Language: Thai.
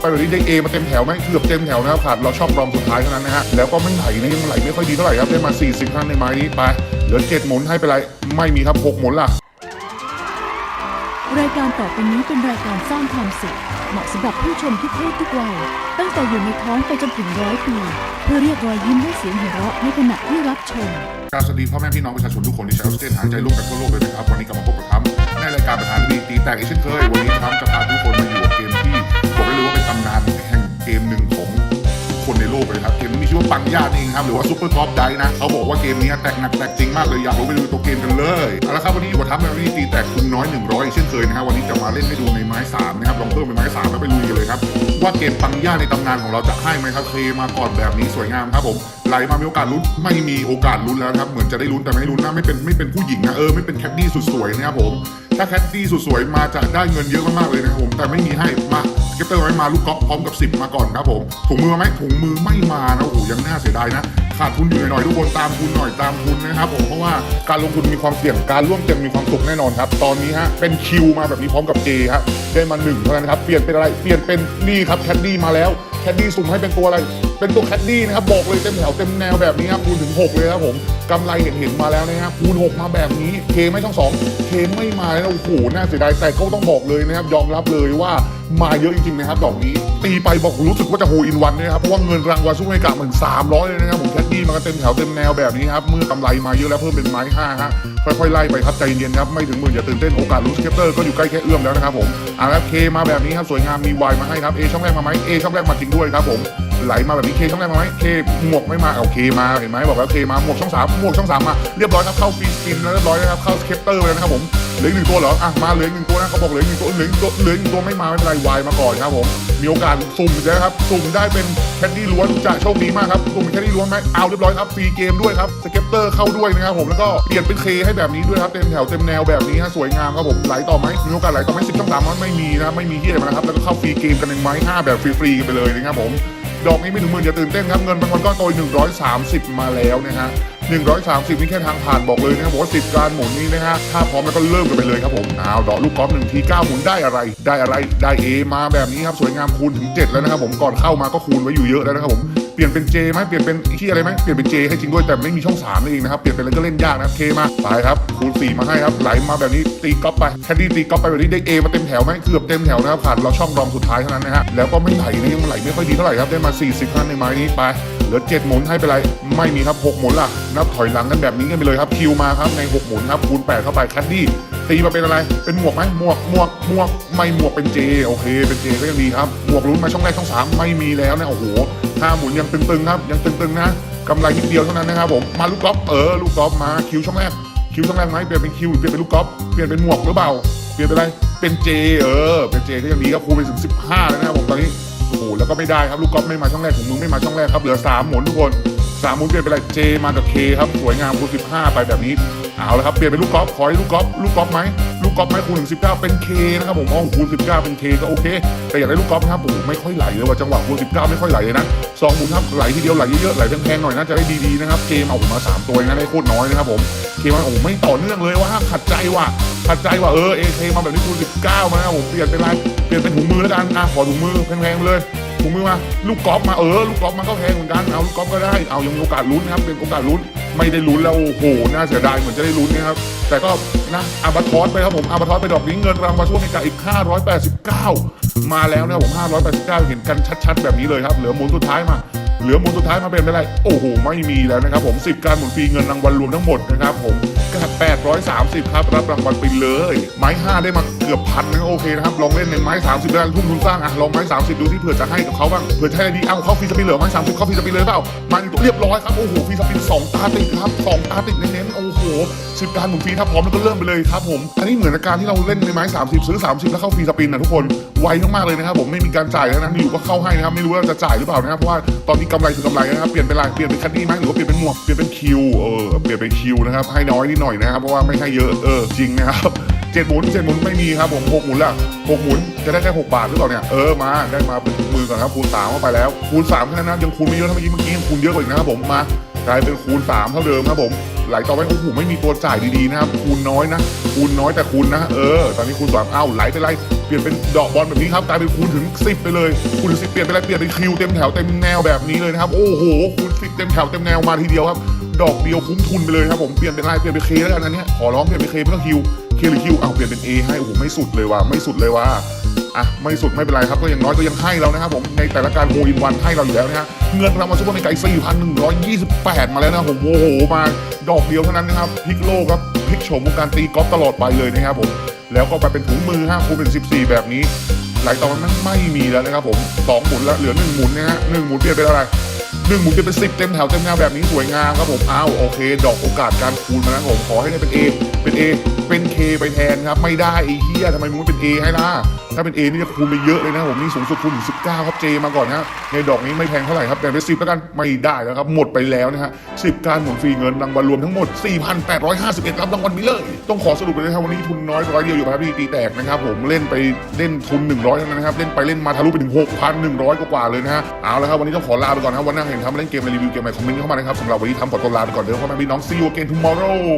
ไปแบบนี้ได้เอมาเต็มแถวไหมเกือบเต็มแถวนะครับขาดเราชอบรองสุดท้ายเท่านั้นนะฮะแล้วก็ไม่ไหลนะยังไหลไม่ค่อยดีเท่าไหร่ครับได้มา 40ครั้งในไม้นี้ไปเหลือเจ็ดหมุนให้ไปไรไม่มีครับหกหมุนล่ะรายการต่อไปนี้เป็นรายการสร้างความสุขเหมาะสำหรับผู้ชมทุกเพศทุกวัยตั้งแต่อยู่ในท้องไปจนถึงร้อยปี เพื่อเรียกรอยยิ้มและเสียงหัวเราะในขณะที่รับชมกราบสวัสดีพ่อแม่พี่น้องประชาชนทุกคนที่ใช้ออกซิเจนหายใจร่วมกันทั่วโลกเลยนะครับวันนี้กลับมาพบกับทรัมป์ในรายการประธานดีตีแตกอีกเช่นเคยวันนี้ทรัมป์จะพาทุกคนมาอยู่กับเกม ตำนานแห่งเกมหนึ่งของคนในโลกเลยครับ เกมนี้มีชื่อว่าปังย่าเองครับ หรือว่าซูเปอร์ท็อปไดนะ เขาบอกว่าเกมนี้แตกหนักแตกจริงมากเลยอยากรู้ไปดูตัวเกมกันเลยเอาละครับวันนี้อยู่กับทรัมป์ในวันนี้ตีแตกคุณน้อย 100อีกเช่นเคยนะฮะวันนี้จะมาเล่นให้ดูในไม้สามนะครับลองเพิ่มเป็นไม้สามแล้วไปลุยกันเลยครับว่าเกมปังย่าในตำนานของเราจะให้ไหมครับเคมาก่อนแบบนี้สวยงามครับผมไหลมามีโอกาสลุ้นไม่มีโอกาสลุ้นแล้วครับเหมือนจะได้ลุ้นแต่ไม่ลุ้นนะไม่เป็นไม่เป็นผู้หญิงนะเออไม่เป็นแคดดี้สุดสวยนะครับผม ถ้าแคดดี้สุดสวยมาจะได้เงินเยอะมากๆเลยนะครับผมแต่ไม่มีให้มาเก็บเตอร์ไว้มาลูกกอล์ฟพร้อมกับ 10 มาก่อนครับผมถุงมือไหมถุงมือไม่มานะโอ้โหยังน่าเสียดายนะขาดทุนอยู่หน่อยทุกคนตามทุนหน่อยตามทุนนะครับผมเพราะว่าการลงทุนมีความเสี่ยงการร่วมเต็มมีความสุขแน่นอนครับตอนนี้ฮะเป็นคิวมาแบบนี้พร้อมกับเจฮะได้มาหนึ่งเท่านั้นครับเปลี่ยนเป็นอะไรเปลี่ยนเป็นนี่ครับแคดดี้มาแล้วแคดดี้สุ่มให้เป็นตัวอะไร เป็นตัวแคดดี้นะครับบอกเลยเต็มแถวเต็มแนวแบบนี้ครับคูณถึง 6 เลยครับผมกำไรเห็นเห็นๆมาแล้วนะครับคูณ 6 มาแบบนี้เคไม่ต้องสองเคไม่มาแล้วโอ้โหน่าเสียดายแต่ก็ต้องบอกเลยนะครับยอมรับเลยว่ามาเยอะจริงๆนะครับดอกนี้ ตีไปบอกรู้สึกว่าจะโฮอินวันนะครับเพราะว่าเงินรางวัลสู้ให้กับเหมือน300 เลยนะครับผมแคดดี้มากันเต็มแถวเต็มแนวแบบนี้ครับเมื่อกำไรมาเยอะแล้วเพิ่มเป็นไม้ห้าฮะค่อยๆไล่ไปครับใจเย็นครับไม่ถึงหมื่นอย่าตื่นเต้นโอกาสลุ้นสเก็ตเตอร์ก็อยู่ใกล้แค่เอื้อมแล้วนะครับผมอ่าแล้วเคมาแบบนี้ครับสวยงามมีวายมาให้ครับเอช่องแรกมาไหมเอช่องแรกมาจริงด้วยครับผม ไหลมาแบบนี้เคช่องแรกมาไหมเคหมวกไม่มาเอาเคมาเห็นไหมบอกแล้วเคมาหมวกช่องสามหมวกช่องสามมาเรียบร้อยครับเข้าฟรีสปินแล้วเรียบร้อยนะครับเข้าสเคปเตอร์ไปแล้วนะครับผมเหลือหนึ่งตัวเหรออะมาเหลือหนึ่งตัวนะเขาบอกเหลือหนึ่งตัวเหลืออีกตัวเหลือหนึ่งตัวไม่มาไม่เป็นไรวายมาก่อนครับผมมีโอกาสสุ่มนะครับสุ่มได้เป็นแคดดี้ล้วนจะโชคดีมากครับสุ่มเป็นแคดดี้ล้วนไหมเอาเรียบร้อยครับฟรีเกมด้วยครับสเคปเตอร์เข้าด้วยนะครับผมแล้วก็เปลี่ยนเป็นเคให้แบบนี้ด้วยครับเต็มแถวเต็มแนวแบบนี้ฮะสวยงามครับผมไหลต่อไหมมีโอกาสไหลต่อไหมสิบช่องสามมันไม่มีนะไม่มีที่อะไรมานะครับแล้วก็เข้าฟรีเกมกันหนึ่งไม้ห้าแบบฟรีๆไปเลยนะครับผม ดอกนี้ไม่ถึงหมื่นอย่าตื่นเต้นครับ เงินบางวันก็โตย130 มาแล้วนะฮะ130 นี่แค่ทางผ่านบอกเลยนะครับบอกว่าสิบการหมุนนี้นะฮะถ้าพร้อมแล้วก็เริ่มกันไปเลยครับผมเอาดอกลูกกอล์ฟหนึ่งทีเก้าหมุนได้อะไรได้อะไรได้เอมาแบบนี้ครับสวยงามคูณถึง 7 แล้วนะครับผมก่อนเข้ามาก็คูณไว้อยู่เยอะแล้วนะครับผม เปลี่ยนเป็นเจไหมเปลี่ยนเป็นที่อะไรไหมเปลี่ยนเป็นเจให้จริงด้วยแต่ไม่มีช่อง3นั่นเองนะครับเปลี่ยนเป็นอะไรก็เล่นยากนะเคมาไปครับคูณ4มาให้ครับไหลมาแบบนี้ตีก๊อปไปแคดดี้ตีก๊อปไปแบบนี้ได้เอมาเต็มแถวไหมเกือบเต็มแถวนะครับผ่านเราช่องรองสุดท้ายเท่านั้นนะฮะแล้วก็ไม่ไหลนะยังไหลไม่ค่อยดีเท่าไหร่ครับได้มา 40ครั้งในไม้นี้ไป เหลือ 7 หมุนให้ไปไรไม่มีครับ 6 หมุนล่ะ นับถอยหลังกันแบบนี้กันไปเลยครับคิวมาครับใน 6 หมุนครับคูณ8เข้าไปแคดดี้ตีมาเป็นอะไร เป็นหมวกไหมหมวกหมวกหมวกไม่หมวกเป็นเจโอเค เป็นเจก็ยังดีครับหมวกลุ้นมาช่องแรกช่องสามไม่มีแล้วนะโอ้โหห้าหมุนยังตึงๆครับ ยังตึงๆนะกำไรนิดเดียวเท่านั้นนะครับผมมาลูกกอล์ฟเออลูกกอล์ฟมาคิวช่องแรกคิวช่องแรกไหมเปลี่ยนเป็นคิวเปลี่ยนเป็นลูกกอล์ฟเปลี่ยนเป็นหมวกหรือเปล่าเปลี่ยนเป็นอะไรเป็นเจเออเป็นเจก็ยังดีครับคูณไปถึง15แล้วนะครับผมตอนนี้ หแล้วก็ไม่ได้ครับลูกกอล์ฟไม่มาช่องแรกของมึงไม่มาช่องแรกครับเหลือสามหมุนทุกคนสามหมุนเปลี่ยนเป็นอะไรเจมากับเคครับสวยงามคูณ15ไปแบบนี้เอาละครับเปลี่ยนเป็นลูกกอล์ฟขอให้ลูกกอล์ฟลูกกอล์ฟไหม กอล์ฟไหมคูณถึง19 เป็นเคนะครับผมอ๋อคูณ19 เป็นเคก็โอเค แต่อยากได้ลูกกอล์ฟนะครับโอ้โหไม่ค่อยไหลเลยว่าจังหวะคูณ19 ไม่ค่อยไหลเลยนะสองหมุนครับไหลทีเดียวไหลเยอะๆไหลแพงๆหน่อยน่าจะได้ดีๆนะครับเกมเอาผมมาสามตัวนะได้โคตรน้อยนะครับผมเกมมันโอ้ไม่ต่อเนื่องเลยว่าขัดใจว่ะขัดใจว่ะเออเอเคมาแบบนี้คูณ19 มานะครับผมเปลี่ยนเป็นไรเปลี่ยนเป็นถุงมือแล้วกันอะขอถุงมือแพงๆเลยถุงมือมาลูกกอล์ฟมาเออลูกกอล์ฟมันก็แพงเหมือนกันเอาลูกกอล์ฟก็ได้เอายังมีโอกาสลุ้นนะครับเป็นโอกาสลุ้น ไม่ได้ลุ้นแล้วโอ้โหน่าเสียดายเหมือนจะได้ลุ้นนะครับ แต่ก็นะอาบัตทอสไปครับผมอาบัตทอสไปดอกนี้เงินรางวัลช่วงในการอีก 589 มาแล้วนะครับผม 589 เห็นกันชัด ๆ แบบนี้เลยครับ เหลือหมุนสุดท้ายมา เหลือหมุนสุดท้ายมาเป็นอะไรโอ้โหไม่มีแล้วนะครับผม 10 การหมุนฟรีเงินรางวัลรวมทั้งหมดนะครับผมก็830 ครับรับรางวัลไปเลยไม้5ได้มา กือบพันนะโอเคนะครับลองเล่นในไม้ 30ได้ทุ่มทุนสร้างอะลองไม้ 30 ดูที่เผื่อจะให้กับเขาบ้างเผื่อจะให้ดีเอ้าเขาฟรีสปินเหลือไม้30เขาฟรีสปินเลยเปล่ามาอีกตัวเรียบร้อยครับโอ้โหฟรีสปิน2ตาติดครับ2ตาติดเน้นๆโอ้โห10การหมุนฟรีถ้าพร้อมแล้วก็เริ่มไปเลยครับผมอันนี้เหมือนการที่เราเล่นในไม้ 30 ซื้อ 30 แล้วเข้าฟรีสปินนะทุกคนไวมากๆเลยนะครับผมไม่มีการจ่ายแล้วนะอยู่ก็เข้าให้นะครับไม่รู้ว่าจะจ่ายหรือเปล่านะครับเพราะว่าตอนนี้กำไรคือกำไรนะครับเปลี่ยนเป็นอะไรเปลี่ยนเป็นคัดดี้ไหมหรือว่าเปลี่ยนเป็นหมวกเปลี่ยนเป็นคิวเออเปลี่ยนเป็นคิวนะครับให้น้อยนิดหน่อยนะครับเพราะว่าไม่ให้เยอะเออจริงนะครับ เจ็ดหมุนเจ็ดหมุนไม่มีครับผมหกหมุนละหกหมุนจะได้แค่หกบาทหรือเปล่าเนี่ยเออมาได้มาเป็นมือก่อนครับคูณสามเข้าไปแล้วคูณสามแค่นั้นนะยังคูณไม่เยอะเท่าเมื่อกี้เมื่อกี้ยังคูณเยอะกว่าอีกนะครับผมมากลายเป็นคูณสามเท่าเดิมครับผมหลายต่อไปโอ้โหไม่มีตัวจ่ายดีๆนะครับคูณน้อยนะคูณน้อยแต่คูณนะเออตอนนี้คูณสองเอ้าไหลไปไรเปลี่ยนเป็นดอกบอลแบบนี้ครับกลายเป็นคูณถึง10ไปเลยคูณถึง10เปลี่ยนไปเลยเปลี่ยนเป็นคิวเต็มแถวเต็มแนวแบบนี้เลยนะครับโอ้โหคูณ10เต็มแถวเต็มแนวมาทีเดียวครับ ดอกเดียวคุ้มทุนไปเลยครับผมเปลี่ยนเป็นอะไรเปลี่ยนเป็นเคแล้วกันอันเนี้ยขอร้องเปลี่ยนเป็นเคไม่ต้องคิวเคหรือคิวเอาเปลี่ยนเป็น A ให้โอ้โหไม่สุดเลยว่ะไม่สุดเลยว่ะอะไม่สุดไม่เป็นไรครับก็ย่างน้อยก็ยังให้เรานะครับผมในแต่ละการโฮอินวันให้เราอยู่แล้วนะฮะเงินรางวัลซุปเปอร์เมกา4,128 มาแล้วนะผมโอ้โหมาดอกเดียวเท่านั้นนะครับพลิกโลกครับพลิกโฉมวงการตีกอล์ฟตลอดไปเลยนะครับผมแล้วก็ไปเป็นถุงมือฮะคูณเป็น 14 แบบนี้ หลายต่อมันไม่มีแล้วนะครับผมสองหมุนแล้วเหลือหนึ่งหมุนนะฮะหนึ่งหมุนเปลี่ยนเป็นอะไร หนึ่งหมุนเป็นสิบเต็มแถวเต็มแนวแบบนี้สวยงามครับผมอ้าวโอเค ดอกโอกาสการคูณมาแล้วผมขอให้ได้เป็น A เป็น A เป็น K ไปแทนครับ ไม่ได้ไอ้เฮียทำไมมึงไม่เป็น A ให้ล่ะถ้าเป็น A นี่จะคูณไปเยอะเลยนะผมนี่สูงสุดคูณถึง19ครับ J มาก่อนนะในดอกนี้ไม่แพงเท่าไหร่ครับแต่เป็น10แล้วกันไม่ได้แล้วครับหมดไปแล้วนะฮะ10การหมุนฟรีเงินรางวัลรวมทั้งหมด 4,851รับรางวัลไปเลย ต้องขอสรุปเลยนะครับวันนี้ทุนน้อยร้อยเดียวอยู่ครับพี่ตีแตกนะครับผมเล่นไปเล่นทุน 100เท่านั้นนะครับเล่นไปเล่นมาทะลุไปถึง6,100 กว่าเลยนะฮะเอาละครับวันนี้ต้องขอลาไปก่อนนะครับวันหน้าเห็นทำมาเล่นเกมในรีวิวเกมใหม่คอมเมนต์เข้ามานะครับสำหรับวันนี้ทำขอตัวลาไปก่อนเดี๋ยวพ่อแม่พี่น้อง see you again tomorrow